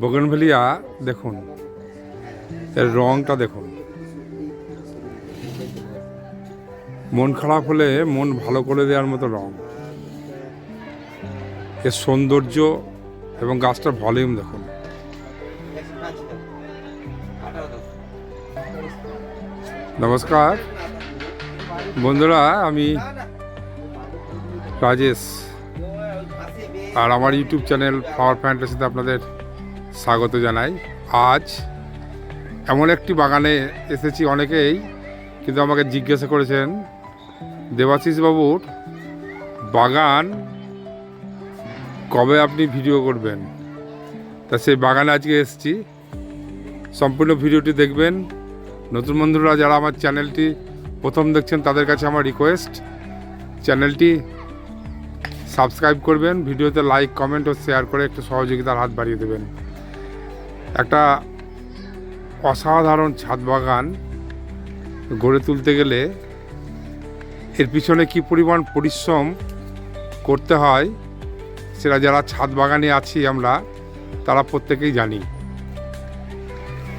Bougainvillea, দেখুন, এর রংটা দেখুন। মন খারাপ হলে মন ভালো করে দেওয়ার মতো রং। এর সৌন্দর্য এবং গাছটার ভলিউম দেখুন। নমস্কার। বন্ধুরা, আমি রাজেশ। আর আমার ইউটিউব চ্যানেল পাওয়ার ফ্যান্টাসিতে আপনাদের স্বাগত জানাই। আজ এমন একটি বাগানে এসেছি অনেকেই কিন্তু আমাকে জিজ্ঞাসা করেছেন, দেবাশিস বাবুর বাগান কবে আপনি ভিডিও করবেন? তা সেই বাগানে আজকে এসেছি। সম্পূর্ণ ভিডিওটি দেখবেন। নতুন বন্ধুরা যারা আমার চ্যানেলটি প্রথম দেখছেন, তাদের কাছে আমার রিকোয়েস্ট চ্যানেলটি সাবস্ক্রাইব করবেন, ভিডিওতে লাইক কমেন্ট ও শেয়ার করে একটু সহযোগিতার হাত বাড়িয়ে দেবেন। একটা অসাধারণ ছাদ বাগান গড়ে তুলতে গেলে এর পিছনে কি পরিমাণ পরিশ্রম করতে হয় সেটা যারা ছাদ বাগানে আছি আমরা, তারা প্রত্যেকেই জানি।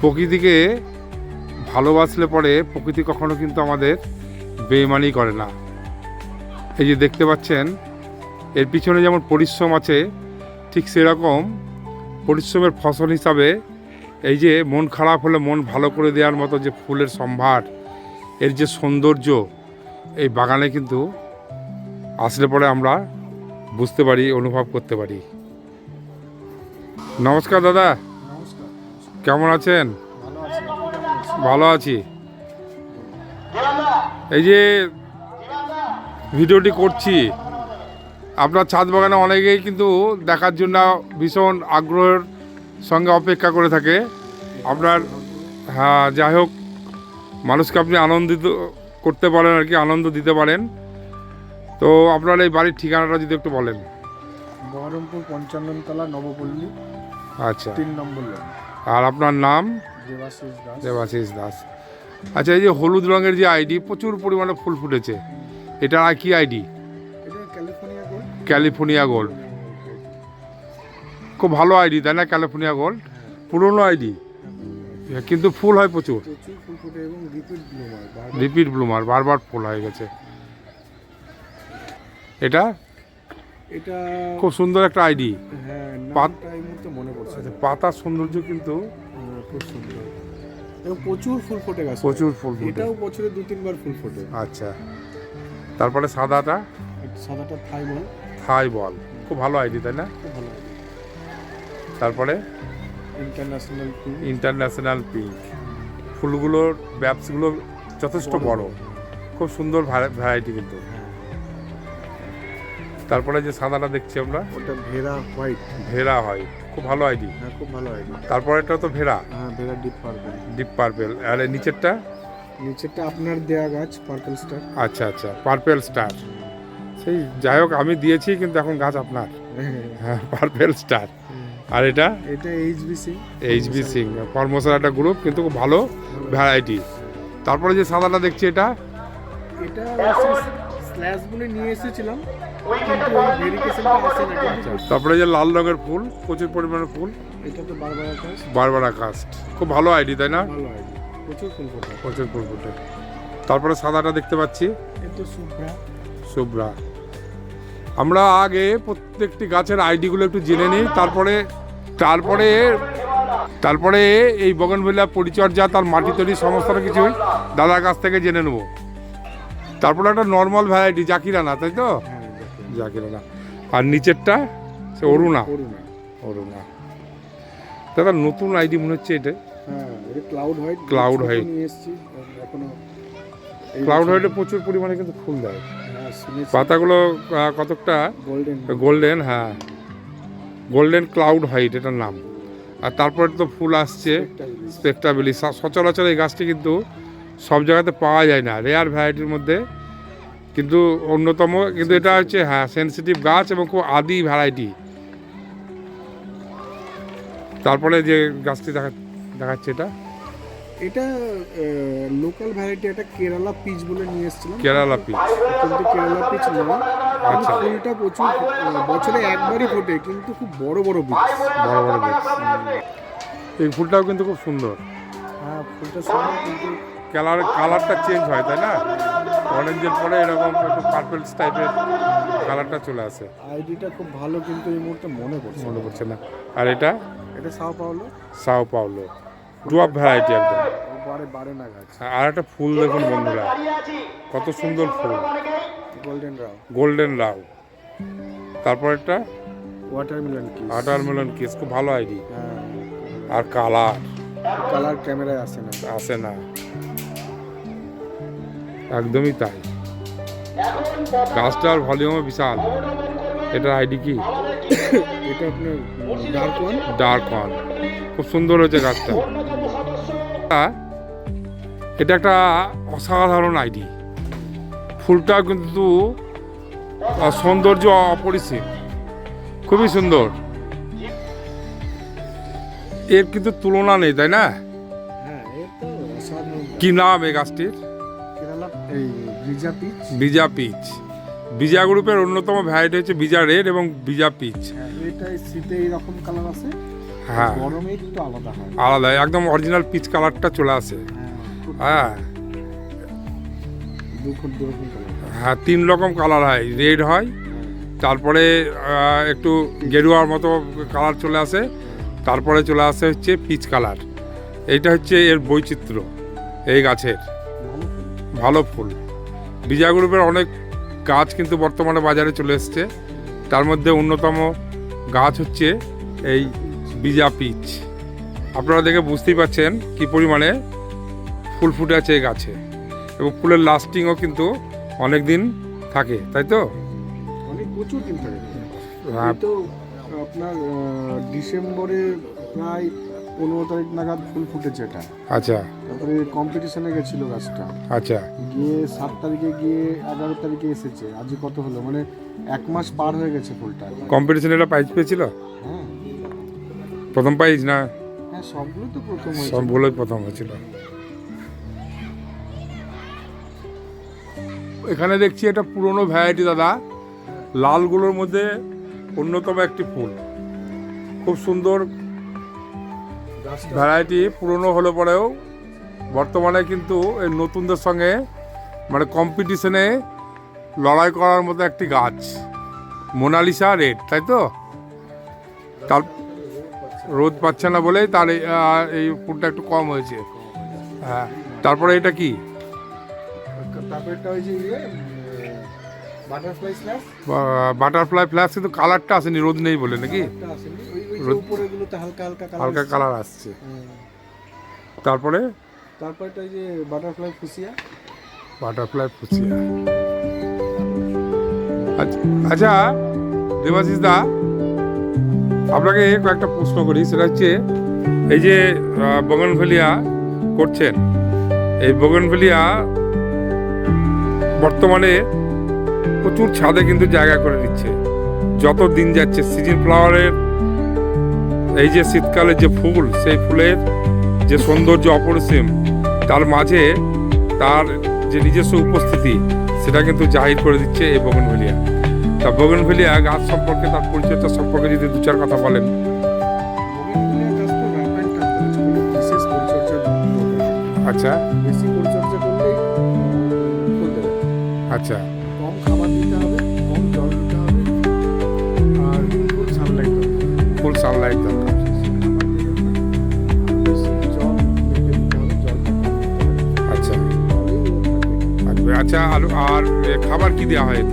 প্রকৃতিকে ভালোবাসলে পরে প্রকৃতি কখনো কিন্তু আমাদের বেইমানি করে না। এই যে দেখতে পাচ্ছেন, এর পিছনে যেমন পরিশ্রম আছে, ঠিক সেরকম পরিশ্রমের ফসল হিসাবে এই যে মন খারাপ হলে মন ভালো করে দেওয়ার মতো যে ফুলের সম্ভার এর যে সৌন্দর্য এই বাগানে কিন্তু আসলে পরে আমরা বুঝতে পারি অনুভব করতে পারি। নমস্কার দাদা। কেমন আছেন? ভালো আছি। এই যে ভিডিওটি করছি আপনার ছাদ বাগানে অনেকেই কিন্তু দেখার জন্য ভীষণ আগ্রহের সঙ্গে অপেক্ষা করে থাকে। আপনার হ্যাঁ যাই হোক মানুষকে আপনি আনন্দিত করতে পারেন আর কি আনন্দ দিতে পারেন। তো আপনার এই বাড়ির ঠিকানাটা যদি একটু বলেন। বহরমপুর পঞ্চান্নতলা নবপল্লী আচ্ছা। তিন নম্বর আর আপনার নাম? দেবাশিস দাস। দেবাশিস দাস। আচ্ছা এই যে হলুদ রঙের যে আইডি প্রচুর পরিমাণে ফুল ফুটেছে। এটা আর কি আইডি? California gold. খুব ভালো আইডি তাই না? California gold. পুরনো আইডি কিন্তু ফুল হয় প্রচুর। রিপিট ব্লুমার বারবার ফুল হয়ে গেছে। এটা? এটা খুব সুন্দর একটা আইডি হ্যাঁ। পাতার সৌন্দর্য কিন্তু হ্যাঁ, প্রচুর ফুল ফোটে গাছ প্রচুর ফুল ফুটে। এটাও বছরে দু তিনবার ফুল ফোটে। আচ্ছা। তারপরে সাদাটা? সাদাটা থাই থাই বল। খুব ভালো আইডি তাই না? খুব ভালো তারপরে? International international pink. ফুলগুলোর ব্যাপসগুলো যথেষ্ট বড়। খুব সুন্দর ভ্যারাইটি কিন্তু। তারপরে যে সাদাটা দেখছি আমরা? ওটা ভেরা হোয়াইট। ভেরা হয় খুব ভালো আইডি। হ্যাঁ খুব ভালো আইডিয়া তারপরে এটা তো ভেরা? হ্যাঁ Vera deep purple. Deep purple. আর এই নিচেরটা? নিচেরটা আপনার দেয়া গাছ পার্পল স্টার। আচ্ছা আচ্ছা। Purple star. সেই যাই হোক আমি দিয়েছি কিন্তু এখন গাছ আপনার। হ্যাঁ পার্পেল স্টার আর এটা? এটা এইচবিসি এইচবি সিং ফর্মোসার একটা গ্রুপ কিন্তু খুব ভালো ভ্যারাইটি তারপরে যে সাদাটা দেখছি এটা? এটা স্ল্যাশ বলে নিয়ে এসেছিলাম কিন্তু তারপরে যে লাল রঙের ফুল প্রচুর পরিমাণে ফুল। এটা তো বারবার বারবার কাস্ট খুব ভালো আইডি তাই না? ভালো প্রচুর ফুল ফোটা। প্রচুর ফুল ফুটে। তারপরে সাদাটা দেখতে পাচ্ছি। এ তো সুপ্রা শুভ্রা আমরা আগে প্রত্যেকটি গাছের আইডিগুলো একটু জেনে নিই তারপরে তারপরে তারপরে এই বগনভিলা পরিচর্যা তার মাটি তৈরি সমস্ত কিছুই দাদার কাছ থেকে জেনে নেব। তারপরে একটা নর্মাল ভ্যারাইটি জাকিরানা তাই তো। জাকিরানা। আর নিচেরটা সে অরুণা। অরুণা দাদা নতুন আইডি মনে হচ্ছে এটা। ক্লাউড হোয়াইট এখনও এই ক্লাউড হোয়াইটে প্রচুর পরিমাণে কিন্তু ফুল দেয়। পাতাগুলো কতকটা? গোল্ডেন হ্যাঁ। গোল্ডেন ক্লাউড হোয়াইট এটার নাম। আর তারপরে তো ফুল আসছে স্পেকটাবিলি সচরাচর এই গাছটি কিন্তু সব জায়গাতে পাওয়া যায় না। রেয়ার ভ্যারাইটির মধ্যে। কিন্তু অন্যতম কিন্তু এটা হচ্ছে হ্যাঁ সেন্সিটিভ গাছ এবং খুব আদি ভ্যারাইটি তারপরে যে গাছটি দেখা দেখাচ্ছে এটা। এটা লোকাল ভ্যারাইটি একটা কেরালা পিচ বলে নিয়ে এসেছিলাম। কেরালা পিচ কিন্তু কেরালা পিচ নয়। আচ্ছা। ফুলটা প্রচুর বছরে একবারই ফোটে কিন্তু খুব বড় বড় বীজ বড় বড় বীজ এই ফুলটাও কিন্তু খুব সুন্দর। হ্যাঁ ফুলটা সুন্দর কিন্তু কালার কালারটা চেঞ্জ হয় তাই না? অরেঞ্জের পরে এরকম একটু পার্পেল টাইপের কালারটা চলে আসে। আইডিটা খুব ভালো কিন্তু এই মুহূর্তে মনে পড়ছে মনে পড়ছে না। আর এটা? এটা সাও পাওলো সাও পাওলো ডুয়াপ ভ্যারাইটি একদম। আর একটা ফুল দেখুন বন্ধুরা কত সুন্দর ফুল। গোল্ডেন রাও গোল্ডেন লাউ তারপর একটা ওয়াটারমেলন কি ওয়াটারমেলন কেস খুব ভালো আইডি। হ্যাঁ। আর কালার। কালার ক্যামেরায় আসে না। আসে না। একদমই তাই। গাছটার ভলিউমও বিশাল। এটার আইডি কি? এটা আপনার ডার্ক ওয়ান ডার্ক ওয়ান খুব সুন্দর হয়েছে গাছটা। এটা একটা অসাধারণ আইডি। ফুলটা কিন্তু সৌন্দর্য অপরিসীম। খুবই সুন্দর। এর কিন্তু তুলনা নেই তাই না? হ্যাঁ কি নাম এই গাছটির? বিজা পিচ। বিজা গ্রুপের অন্যতম ভ্যারাইটি হচ্ছে বিজা রেড এবং বিজা পিচ। হ্যাঁ এটা শীতে এইরকম কালার আছে। হ্যাঁ। গরমে একটু আলাদা হয়। আলাদা একদম অরিজিনাল পিচ কালারটা চলে আসে। হ্যাঁ হ্যাঁ। হ্যাঁ তিন রকম কালার হয়। রেড হয় তারপরে একটু গেরুয়ার মতো কালার চলে আসে তারপরে চলে আসে হচ্ছে পিচ কালার এইটা হচ্ছে এর বৈচিত্র্য এই গাছের। ভালো ফুল। ভালো ফুল। বিজা গ্রুপের অনেক গাছ কিন্তু বর্তমানে বাজারে চলে এসছে। তার মধ্যে অন্যতম গাছ হচ্ছে এই বিজা পিচ। আপনারা দেখে বুঝতেই পাচ্ছেন কি পরিমাণে ফুল ফুটে আছে এই গাছে। এবং ফুলের লাস্টিংও কিন্তু অনেক দিন থাকে তাই তো? অনেক প্রচুর দিন থাকে। হ্যাঁ, তো আপনার ডিসেম্বরে প্রায় পনেরো তারিখ নাগাদ ফুল ফুটেছে এটা। আচ্ছা। তারপরে কম্পিটিশনে গেছিল গাছটা। আচ্ছা। গিয়ে সাত তারিখে গিয়ে এগারো তারিখে এসেছে। আজ কত হলো? মানে এক মাস পার হয়ে গেছে ফুলটা। কম্পিটিশনে এটা প্রাইজ পেয়েছিল? হ্যাঁ। প্রথম প্রাইজ না? হ্যাঁ সবগুলো তো প্রথম হয়েছে সবগুলোই প্রথম হয়েছিল। এখানে দেখছি এটা পুরনো ভ্যারাইটি দাদা। লালগুলোর মধ্যে অন্যতম একটি ফুল। খুব সুন্দর ভ্যারাইটি পুরনো হলে পরেও বর্তমানে কিন্তু এই নতুনদের সঙ্গে মানে কম্পিটিশনে লড়াই করার মতো একটি গাছ। মোনালিসা রেড তাই তো? তার রোদ পাচ্ছে না বলেই তার এই, ফুলটা একটু কম হয়েছে। হ্যাঁ তারপরে এটা কি? বাটারফ্লাই ফ্ল্যাশ কিন্তু কালারটা আসেনি রোদ নেই বলে নাকি? হালকা কালার আসছে। তারপরে? যে বাটারফ্লাই ফুসিয়া। বাটারফ্লাই ফুচিয়া আচ্ছা আচ্ছা দেবাশিস দা আপনাকে কয়েকটা প্রশ্ন করি, সেটা হচ্ছে, এই যে বগনভেলিয়া করছেন, এই বগনভেলিয়া বর্তমানে প্রচুর ছাদে কিন্তু জায়গা করে নিচ্ছে। যত দিন যাচ্ছে, সিজন ফ্লাওয়ারের এই যে শীতকালের যে ফুল, সেই ফুলের যে সৌন্দর্য অপরিসীম, তার মাঝে তার যে নিজস্ব উপস্থিতি, সেটা কিন্তু জাহির করে দিচ্ছে এই বগনভেলিয়া তা বগনভেলিয়া গাছ সম্পর্কে, তার পরিচর্যা সম্পর্কে যদি দু চার কথা বলেন। আচ্ছা। বেশি পরিচর্যা দেবে আচ্ছা। কম খাবার দিতে হবে কম জল দিতে হবে আর ফুল সানলাইট দরকার। ফুল সানলাইট দরকার আচ্ছা। আচ্ছা আলু আর খাবার কি দেওয়া হয়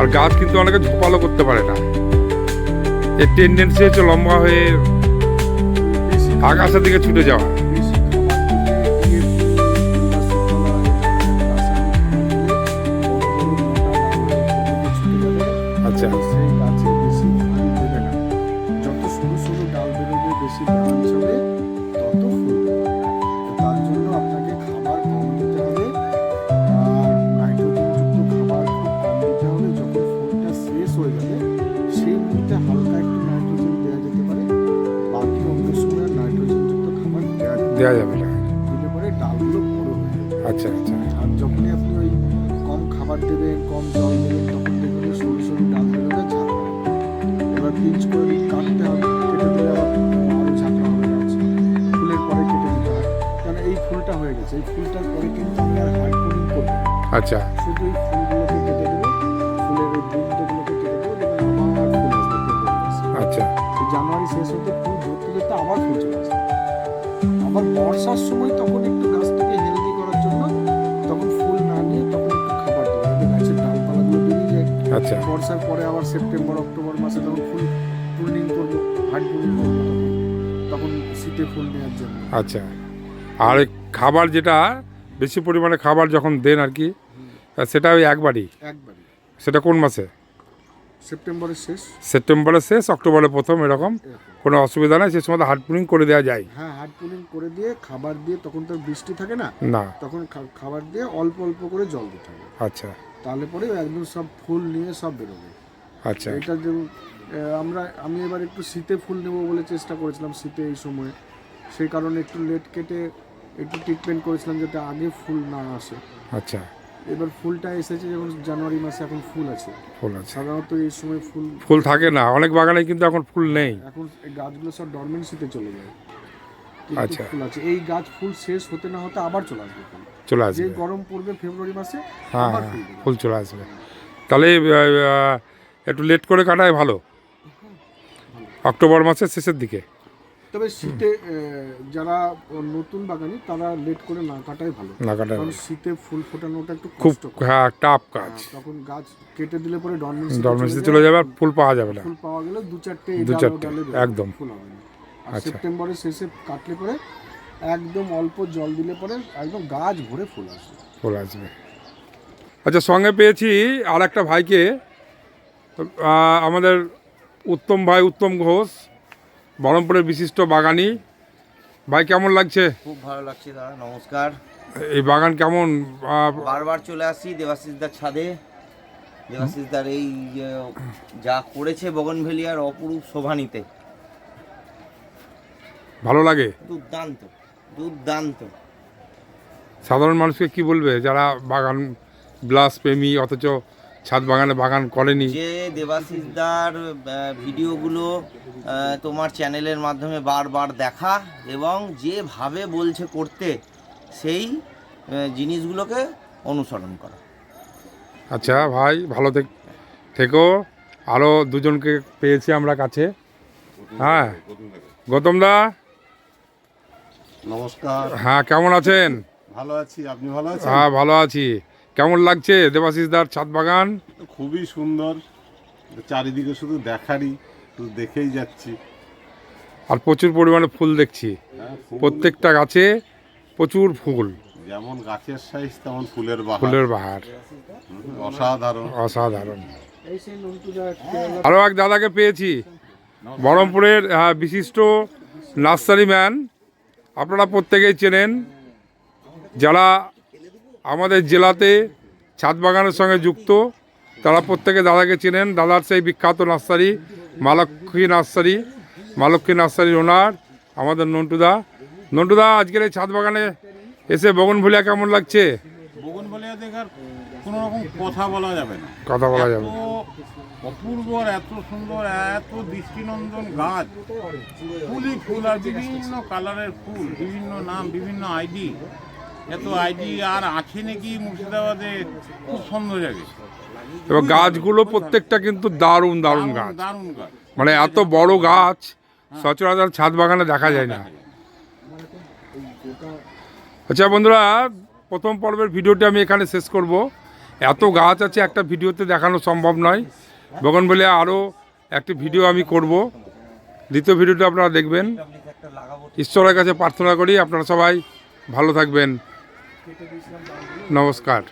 আর গাছ কিন্তু অনেকে ঝোপালো করতে পারে না। এর টেন্ডেন্সি হচ্ছে লম্বা হয়ে আকাশের দিকে ছুটে যাওয়া। পরে। আচ্ছা আচ্ছা। আর যখনই আপনি ওই কম খাবার দেবেন কম জল দেবেন তখন দেখবেন সরু সরু ডাল বেরোবে ঝাঁকড়া। এবার পিঞ্চ করে কাটতে হবে কেটে দিলে আরও ঝাঁকড়া হবে গাছ ফুলের পরে কেটে দিতে হয়। কারণ এই ফুলটা হয়ে গেছে। এই ফুলটার পরে কিন্তু আমি আর হার্ড করব আচ্ছা। শুধু এই ফুলগুলোকে কেটে দেবো ফুলের ওই বৃন্দগুলোকে কেটে দেবো দেখবেন আবার ফুল আসবে আচ্ছা। জানুয়ারি শেষ হতে ফুল ধরতে ধরতে আবার ফুল চলে আসবে আবার বর্ষার সময় তখন একটু আচ্ছা। বর্ষার পরে আবার সেপ্টেম্বর অক্টোবর মাসে তখন ফুল করব ফুলিং করব তখন তখন শীতে ফুল নেওয়ার জন্য। আচ্ছা। আর খাবার যেটা বেশি পরিমাণে খাবার যখন দেন আর কি সেটা ওই একবারই? একবারই। সেটা কোন মাসে? সেপ্টেম্বরের শেষ। সেপ্টেম্বরের শেষ অক্টোবরের প্রথম এরকম? এরকম। কোনো অসুবিধা নেই সে সময় হার্ড পুলিং করে দেওয়া যায়। হ্যাঁ হার্ড পুলিং করে দিয়ে খাবার দিয়ে তখন তো বৃষ্টি থাকে না? না। তখন খাবার দিয়ে অল্প অল্প করে জল দিতে হবে। আচ্ছা। তাহলে পরে একদম সব ফুল নিয়ে সব বেরোবে। আচ্ছা। এটা যে আমরা আমি এবার একটু শীতে ফুল নেব বলে চেষ্টা করেছিলাম শীতে এই সময়ে। সেই কারণে একটু লেট কেটে একটু ট্রিটমেন্ট করেছিলাম যাতে আগে ফুল না আসে। আচ্ছা। এবার ফুলটা এসেছে যেমন জানুয়ারি মাসে এখন ফুল আছে। ফুল আছে। সাধারণত এই সময় ফুল ফুল থাকে না। অনেক বাগানে কিন্তু এখন ফুল নেই। এখন গাছগুলো সব ডরমেন্সিতে চলে যায়। আচ্ছা। ফুল আছে। এই গাছ ফুল শেষ হতে না হতে আবার চলে আসবে ফুল। চলে আসবে। গরম পড়বে ফেব্রুয়ারি মাসে হ্যাঁ হ্যাঁ ফুল চলে আসবে। তাহলে একটু লেট করে কাটায় ভালো। অক্টোবর মাসের শেষের দিকে। তবে শীতে যারা নতুন বাগানি তারা লেট করে না কাটাই ভালো। না কাটায় কারণ শীতে ফুল ফোটানোটা একটু খুব হ্যাঁ টাফ কাজ। তখন গাছ কেটে দিলে পরে ডরমেন্সি ডরমেন্সি চলে যাবে আর ফুল পাওয়া যাবে না। ফুল পাওয়া গেলে দু চারটে দু চারটে, একদম। ফুল হবে আর আচ্ছা। সেপ্টেম্বরের শেষে কাটলে পরে একদম অল্প জল দিলে পরে একদম গাছ ভরে ফুল আসবে। ফুল আসবে। আচ্ছা সঙ্গে পেয়েছি আর একটা ভাইকে আমাদের উত্তম ভাই উত্তম ঘোষ বহরমপুরের বিশিষ্ট বাগানি। ভাই কেমন লাগছে? খুব ভালো লাগছে দাদা নমস্কার। এই বাগান কেমন? বারবার চলে আসি দেবাশিসদার ছাদে। দেবাশিসদার এই যা করেছে বগনভেলিয়ার অপরূপ শোভা নিতে ভালো লাগে? দুর্দান্ত। দুর্দান্ত। সাধারণ মানুষকে কি বলবে? যারা বাগান ব্লাস প্রেমী অথচ ছাদ বাগানে বাগান করেনি। যে দেবাশিসদার ভিডিওগুলো তোমার চ্যানেলের মাধ্যমে বারবার দেখা এবং যেভাবে বলছে করতে সেই জিনিসগুলোকে অনুসরণ করা। আচ্ছা ভাই ভালো থেক- আরও দুজনকে পেয়েছি আমরা কাছে। হ্যাঁ। গৌতম দা। নমস্কার। হ্যাঁ কেমন আছেন? ভালো আছি আপনি ভালো আছেন? হ্যাঁ ভালো আছি। কেমন লাগছে দেবাশিস দার ছাদ বাগান? খুবই সুন্দর। চারিদিকে শুধু দেখারই শুধু দেখেই যাচ্ছি। আর প্রচুর পরিমাণে ফুল দেখছি। হ্যাঁ, প্রত্যেকটা গাছে প্রচুর ফুল। যেমন গাছের সাইজ তেমন ফুলের বাহার। ফুলের বাহার। অসাধারণ। অসাধারণ। আরও এক দাদাকে পেয়েছি। বহরমপুরের আহ, বিশিষ্ট নার্সারি ম্যান আপনারা প্রত্যেকেই চেনেন যারা আমাদের জেলাতে ছাদ বাগানের সঙ্গে যুক্ত তারা প্রত্যেকে দাদাকে চেনেন। দাদার সেই বিখ্যাত নার্সারি মালক্ষী নার্সারি মালক্ষী নার্সারির ওনার আমাদের নন্টুদা। নন্টুদা আজকের এই ছাদ বাগানে এসে বগনভুলিয়া কেমন লাগছে? বগনভলিয়া দেখার কোনো রকম কথা বলা যাবে না। কথা বলা যাবে অপূর্ব আর এত সুন্দর এত দৃষ্টিনন্দন গাছ। ফুলই ফুল আর বিভিন্ন কালারের ফুল বিভিন্ন নাম বিভিন্ন আইডি এত আইডি আর আছে নাকি মুর্শিদাবাদে? খুব সুন্দর জায়গা। এবার গাছগুলো প্রত্যেকটা কিন্তু দারুণ দারুণ গাছ। দারুণ গাছ। মানে এত বড় গাছ সচরাচর ছাদ বাগানে দেখা যায় না। আচ্ছা বন্ধুরা প্রথম পর্বের ভিডিওটি আমি এখানে শেষ করব। এত গাছ আছে একটা ভিডিওতে দেখানো সম্ভব নয়। বগন বলে আরও একটি ভিডিও আমি করব। দ্বিতীয় ভিডিওটা আপনারা দেখবেন। ঈশ্বরের কাছে প্রার্থনা করি, আপনারা সবাই ভালো থাকবেন। নমস্কার।